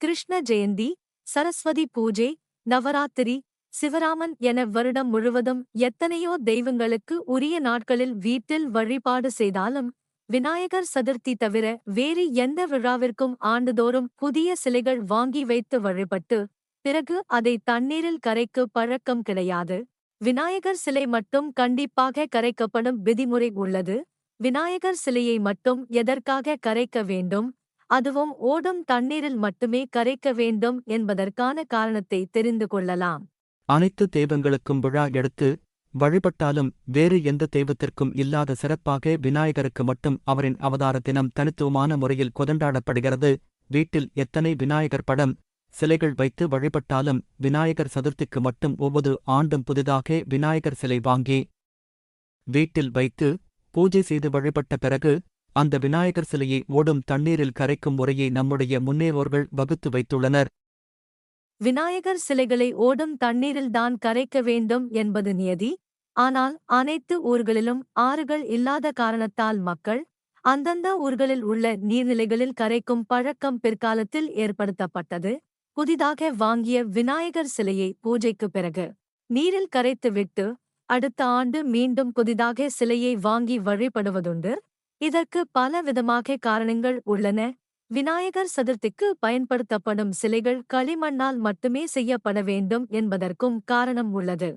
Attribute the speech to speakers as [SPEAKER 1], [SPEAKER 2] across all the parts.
[SPEAKER 1] கிருஷ்ண ஜெயந்தி சரஸ்வதி பூஜை நவராத்திரி சிவராமன் என வருடம் முழுவதும் எத்தனையோ தெய்வங்களுக்கு உரிய நாட்களில் வீட்டில் வழிபாடு செய்தாலும் விநாயகர் சதுர்த்தி தவிர வேறு எந்த விழாவிற்கும் ஆண்டுதோறும் புதிய சிலைகள் வாங்கி வைத்து வழிபட்டு பிறகு அதை தண்ணீரில் கரைக்கு பழக்கம் கிடையாது. விநாயகர் சிலை மட்டும் கண்டிப்பாக கரைக்கப்படும் விதிமுறை உள்ளது. விநாயகர் சிலையை மட்டும் எதற்காக கரைக்க வேண்டும்? அதுவும் ஓடும் தண்ணீரில் மட்டுமே கரைக்க வேண்டும் என்பதற்கான காரணத்தை தெரிந்து கொள்ளலாம்.
[SPEAKER 2] அனைத்து தெய்வங்களுக்கும் விழா எடுத்து வழிபட்டாலும் வேறு எந்த தெய்வத்திற்கும் இல்லாத சிறப்பாக விநாயகருக்கு மட்டும் அவரின் அவதார தினம் தனித்துவமான முறையில் கொதண்டாடப்படுகிறது வீட்டில் எத்தனை விநாயகர் படம் சிலைகள் வைத்து வழிபட்டாலும் விநாயகர் சதுர்த்திக்கு மட்டும் ஒவ்வொரு ஆண்டும் புதிதாக விநாயகர் சிலை வாங்கி வீட்டில் வைத்து பூஜை செய்து வழிபட்ட பிறகு அந்த விநாயகர் சிலையை ஓடும் தண்ணீரில் கரைக்கும் முறையை நம்முடைய முன்னேறோர்கள் வகுத்து வைத்துள்ளனர்.
[SPEAKER 1] விநாயகர் சிலைகளை ஓடும் தண்ணீரில்தான் கரைக்க வேண்டும் என்பது நியதி. ஆனால் அனைத்து ஊர்களிலும் ஆறுகள் இல்லாத காரணத்தால் மக்கள் அந்தந்த ஊர்களில் உள்ள நீர்நிலைகளில் கரைக்கும் பழக்கம் பிற்காலத்தில் ஏற்படுத்தப்பட்டது. புதிதாக வாங்கிய விநாயகர் சிலையை பூஜைக்கு பிறகு நீரில் கரைத்துவிட்டு அடுத்த ஆண்டு மீண்டும் புதிதாக சிலையை வாங்கி வழிபடுவதுண்டு. இதற்கு பல விதமாக காரணங்கள் உள்ளன. விநாயகர் சதுர்த்திக்கு பயன்படுத்தப்படும் சிலைகள் களிமண்ணால் மட்டுமே செய்யப்பட வேண்டும் என்பதற்கும் காரணம் உள்ளது.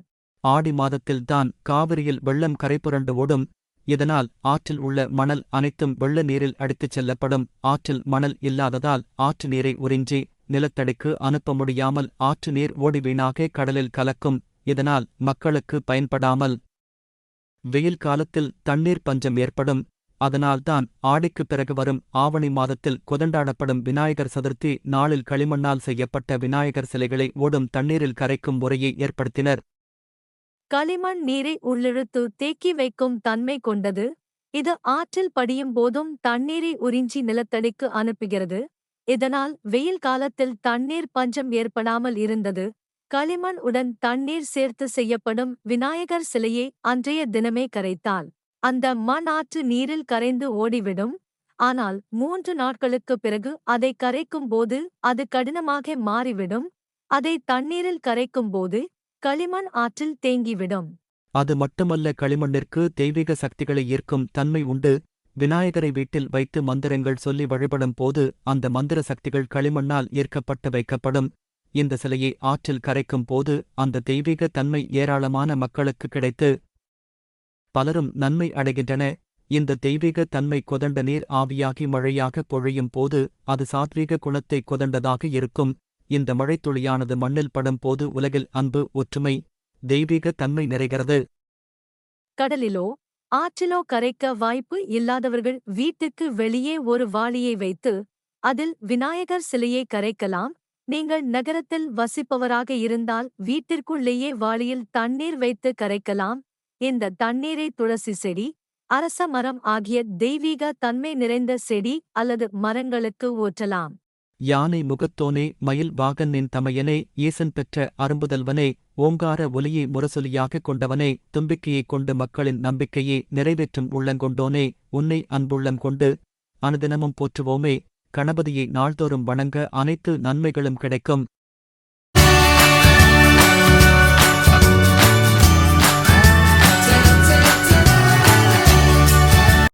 [SPEAKER 2] ஆடி மாதத்தில்தான் காவிரியில் வெள்ளம் கரைபுரண்டு ஓடும். இதனால் ஆற்றில் உள்ள மணல் அனைத்தும் வெள்ள நீரில் அடித்துச் செல்லப்படும். ஆற்றில் மணல் இல்லாததால் ஆற்று நீரை உறிஞ்சி நிலத்தடிக்கு அனுப்ப முடியாமல் ஆற்று நீர் ஓடி வீணாக கடலில் கலக்கும். இதனால் மக்களுக்கு பயன்படாமல். வெயில் காலத்தில் தண்ணீர் பஞ்சம் ஏற்படும். அதனால்தான் ஆடிக்குப் பிறகு வரும் ஆவணி மாதத்தில் கொதண்டாடப்படும் விநாயகர் சதுர்த்தி நாளில் களிமண்ணால் செய்யப்பட்ட விநாயகர் சிலைகளை ஓடும் தண்ணீரில் கரைக்கும் முறையை ஏற்படுத்தினர்.
[SPEAKER 1] களிமண் நீரை உள்ளிழுத்து தேக்கி வைக்கும் தன்மை கொண்டது. இது ஆற்றில் படியும் போதும் தண்ணீரை உறிஞ்சி நிலத்தடிக்கு அனுப்புகிறது. இதனால் வெயில் காலத்தில் தண்ணீர் பஞ்சம் ஏற்படாமல் இருந்தது. களிமண் உடன் தண்ணீர் சேர்த்து செய்யப்படும் விநாயகர் சிலையை அன்றைய தினமே கரைத்தால் அந்த மண் ஆற்று நீரில் கரைந்து ஓடிவிடும். ஆனால் மூன்று நாட்களுக்குப் பிறகு அதை கரைக்கும் போது அது கடினமாக மாறிவிடும். அதை தண்ணீரில் கரைக்கும் போது களிமண் ஆற்றில் தேங்கிவிடும்.
[SPEAKER 2] அது மட்டுமல்ல களிமண்ணிற்கு தெய்வீக சக்திகளை ஈர்க்கும் தன்மை உண்டு. விநாயகரை வீட்டில் வைத்து மந்திரங்கள் சொல்லி வழிபடும் போது அந்த மந்திர சக்திகள் களிமண்ணால் ஈர்க்கப்பட்டு வைக்கப்படும். இந்த சிலையை ஆற்றில் கரைக்கும் போது அந்த தெய்வீக தன்மை ஏராளமான மக்களுக்கு கிடைத்து பலரும் நன்மை அடைகின்றன. இந்த தெய்வீக தன்மை கொதண்ட நீர் ஆவியாகி மழையாக பொழியும் போது அது சாத்வீக குணத்தை கொதண்டதாக இருக்கும். இந்த மழைத்துளியானது மண்ணில் படும் போது உலகில் அன்பு ஒற்றுமை தெய்வீக தன்மை நிறைகிறது.
[SPEAKER 1] கடலிலோ ஆற்றிலோ கரைக்க வாய்ப்பு இல்லாதவர்கள் வீட்டுக்கு வெளியே ஒரு வாளியை வைத்து அதில் விநாயகர் சிலையை கரைக்கலாம். நீங்கள் நகரத்தில் வசிப்பவராக இருந்தால் வீட்டிற்குள்ளேயே வாளியில் தண்ணீர் வைத்து கரைக்கலாம். இந்த தண்ணீரை துளசி செடி அரச மரம் ஆகிய தெய்வீக தன்மை நிறைந்த செடி அல்லது மரங்களுக்கு ஊற்றலாம்
[SPEAKER 2] யானை முகத்தோனே மயில் வாகனின் தமையனே ஈசன் பெற்ற அரும்புதல்வனே ஓங்கார ஒலியை முரசொலியாகக் கொண்டவனே தும்பிக்கையைக் கொண்டு மக்களின் நம்பிக்கையை நிறைவேற்றும் உள்ளங்கொண்டோனே உன்னை அன்புள்ளம் கொண்டு அனுதினமும் போற்றுவோமே கணபதியை நாள்தோறும் வணங்க அனைத்து நன்மைகளும் கிடைக்கும்.